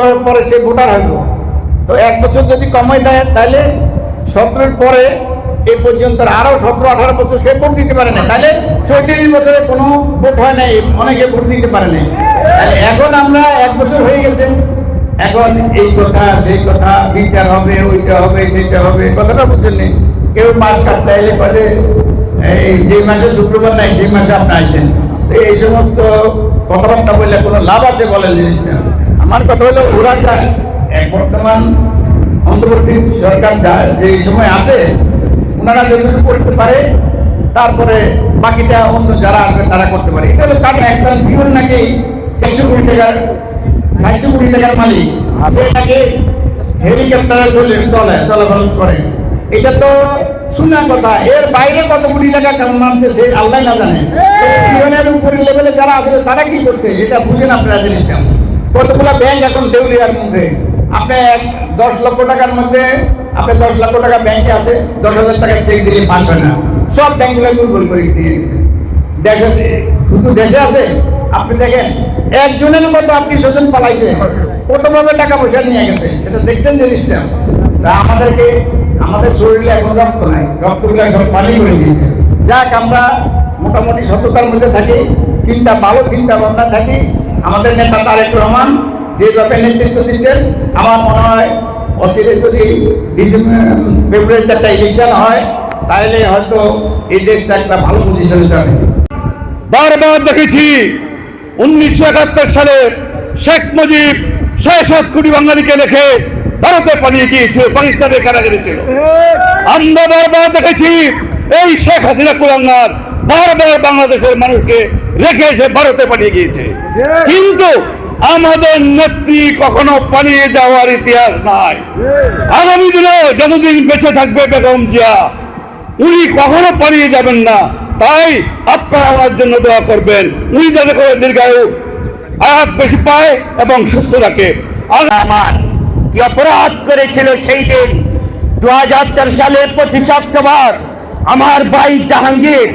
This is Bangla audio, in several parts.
হওয়ার পরে সে ভোটার হইল। তো এক বছর যদি কমাই দেয় তাহলে সতেরোর পরে এই পর্যন্ত আরও সতেরো, আঠারো বছর সে ভোট দিতে পারে না। তাহলে চৌত্রিশ বছরে কোনো ভোট হয় নাই, অনেকে ভোট দিতে পারে নাই। এখন আমরা এক বছর হয়ে গেছে। এখন এই কথা, সেই কথা, বিচার হবে, ওইটা হবে সেটা হবে, কথাটা বুঝলেন নি? কেউ মাছ কাটতে এলে পরে এই যে মাসে শুক্রবার নাই, সেই মাসে আপনি আসেন এই সমস্ত কথাবার্তা বললে কোনো লাভ আছে বলেন জিনিসটা? আমার কথা হলো, ওরা যা এক বর্তমান অন্তর্বর্তী সরকার যা সময় আছে, ওনারা যেটুকু করতে পারে, তারপরে বাকিটা অন্য যারা আসবে, তারা করতে পারে। এটা হলো কারণ একটা বিহন নাকি চারশো কোটি টাকার, চারশো কোটি টাকার মালিক, সে নাকি হেলিকপ্টারে চলে চলে চলাচল করে। এটা তো শোনা কথা। এর বাইরে কত কোটি টাকা কেমন নামছে সে আল্লাহ না জানে। বিহনের উপরের লেভেলে যারা আছে তারা কি করছে? এটা বুঝেন আপনারা জিনিসটা। কতগুলো ব্যাংক এখন দেউলিয়ার মধ্যে আপনি দশ লক্ষ টাকার মধ্যে, আপনি দশ লক্ষ টাকা ব্যাংকে আছে, দশ হাজার টাকা চেক দিলে পাঁচ হয় না। সব ব্যাংকগুলো দুর্বল করে দিয়ে গেছে শুধু দেশে আছে? আপনি দেখেন, একজনের মতো আপনি স্বজন পালাইছে। কতভাবে টাকা পয়সা নিয়ে গেছে? সেটা দেখছেন জিনিসটা তা আমাদেরকে, আমাদের শরীরে এখন রক্ত নাই। রক্তগুলো সব পানি করে দিয়েছে। যাক, আমরা মোটামুটি সততার মধ্যে থাকি, চিন্তা, ভালো চিন্তা ভাবনা থাকি। আমাদের নেতা তারেক রহমান যে যেভাবে নেতৃত্ব দিচ্ছেন, আমার মনে হয় অচিরে যদি ফেব্রুয়ারিতে একটা ইলেকশন হয়, তাহলে হয়তো এই দেশটা একটা ভালো পজিশনে যাবে বারবার দেখেছি উনিশশো একাত্তর সালে শেখ মুজিব ছয় সাত কোটি বাঙালিকে রেখে ভারতে পালিয়ে গিয়েছে পাকিস্তানের কারাগারে ছিল। আমরা বারবার দেখেছি এই শেখ হাসিনা কুলাঙ্গার বারবার বাংলাদেশের মানুষকে রেখে এসে ভারতে পালিয়ে গিয়েছে। কিন্তু আমাদের নেত্রী কখনো পালিয়ে যাওয়ার ইতিহাস নাই। আগামী দিনে যতদিন বেঁচে থাকবে বেগম জিয়া উনি কখনো পালিয়ে যাবেন না। তাই আপনারা আমার জন্য দোয়া করবেন। উনি যাতে করে দীর্ঘায়ু আয়াত বেশি পায় এবং সুস্থ রাখে আর আমার কি অপরাধ করেছিল সেই দিন? দু হাজার সালের পঁচিশে অক্টোবর আমার ভাই জাহাঙ্গীর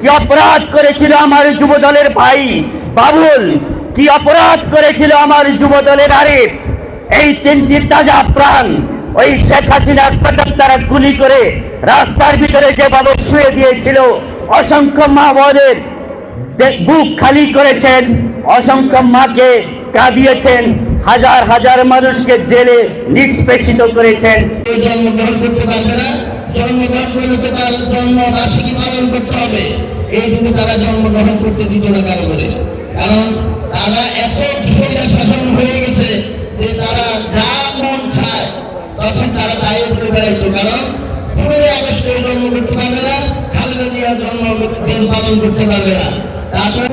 কি অপরাধ করেছিল আমার যুব দলের ভাই বাবুল? কি অপরাধ করেছিল আমার যুব দলের আরিফ? এই তিনটি তাজা প্রাণ ওই শেখ হাসিনার প্রতাপ তারা গুলি করে রাস্তার ভিতরে যেভাবে শুয়ে দিয়েছিল, অসংখ্য মা বোনের বুক খালি করেছেন, অসংখ্য মাকে কাঁদিয়েছেন, হাজার হাজার মানুষকে জেলে নিষ্পেষিত করেছেন। জন্মগ্রহণ করতে না, জন্মগ্রহণ জন্মবার্ষিকী পালন করতে হবে, এই দিনে তারা জন্মগ্রহণ করতে দিত না কারও করে কারণ তারা এত সৈরা শাসন হয়ে গেছে যে তারা যা মন চায়, তখন তারা তাই উঠে বেড়াইতো। কারণ পনেরোই আগস্ট জন্ম করতে পারবে না, খালেদা জিয়া জন্ম দিন পালন করতে পারবে না। তারপরে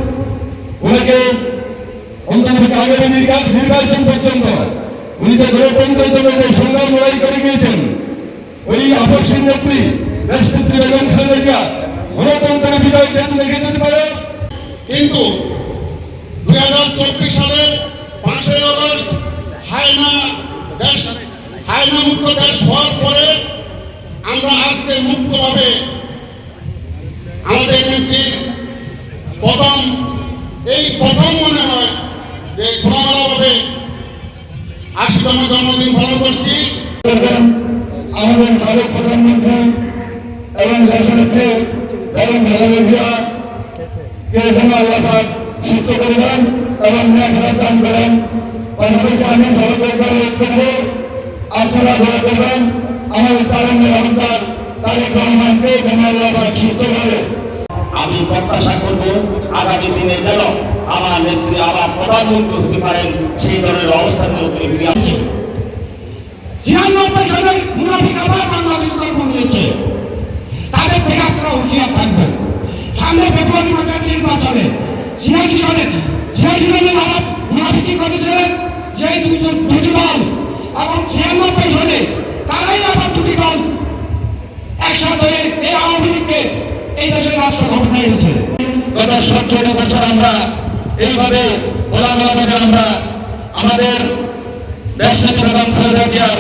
ওনাকে অন্তর্ভুক্ত আগামী নির্বাচন পর্যন্ত উনি যে গণতন্ত্রের জন্য সংগ্রাম লড়াই করে গিয়েছেন, ওই আপসীন নেত্রী রাষ্ট্রপতি বেগম খালেদা জিয়া গণতন্ত্রের বিজয় কেন্দ্র রেখে যেতে পারে কিন্তু দুই হাজার চব্বিশ সালের পাঁচই আগস্ট হাইনা দেশ হাইনা মুক্ত দেশ হওয়ার পরে আমরা আজকে মুক্তভাবে আমাদের নেত্রীর প্রথম, এই প্রথম মনে হয় যে খোলামেলাভাবে আশিতম জন্মদিন পালন করছি। আমাদের সাবেক প্রধানমন্ত্রী এবং দেশনেত্রী জিয়া কে যেন আমি যেন প্রত্যাশা করব, আগামী দিনে যেন আমার নেত্রী আবার প্রধানমন্ত্রী হতে পারেন, সেই ধরনের অবস্থানের উপরে ফিরে আসছে থাকবেন। সামনে ফেব্রুয়ারি নির্বাচনে ছিয়াশি সালে ছিয়াশি সালে যারা মুনাফিকি করেছিলেন সেই দুটি দুটি দল এবং ছিয়ানব্বই সালে তারাই আবার দুটি দল একসাথে এই আওয়ামী লীগকে এই দেশের রাষ্ট্র ক্ষমতায় এনেছে গত সতেরো বছর আমরা এইভাবে খোলামেলাভাবে আমরা আমাদের দেশনেত্রী বেগম খালেদা জিয়ার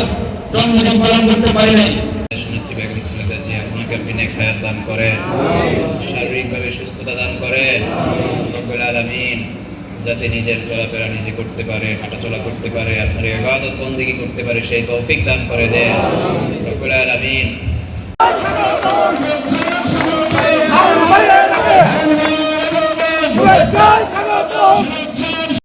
জন্মদিন পালন করতে পারি নাই দেশনেত্রী বেগম খালেদা জিয়া ওনাকে আপনি নেক দান করেন। শারীরিকভাবে সুস্থতা দান করেন। রব্বুল আলামিন যাতে নিজের চলাফেরা নিজে করতে পারে হাঁটাচলা করতে পারে আপনার ইবাদত বন্দিগি করতে পারে সেই তৌফিক দান করে দেন।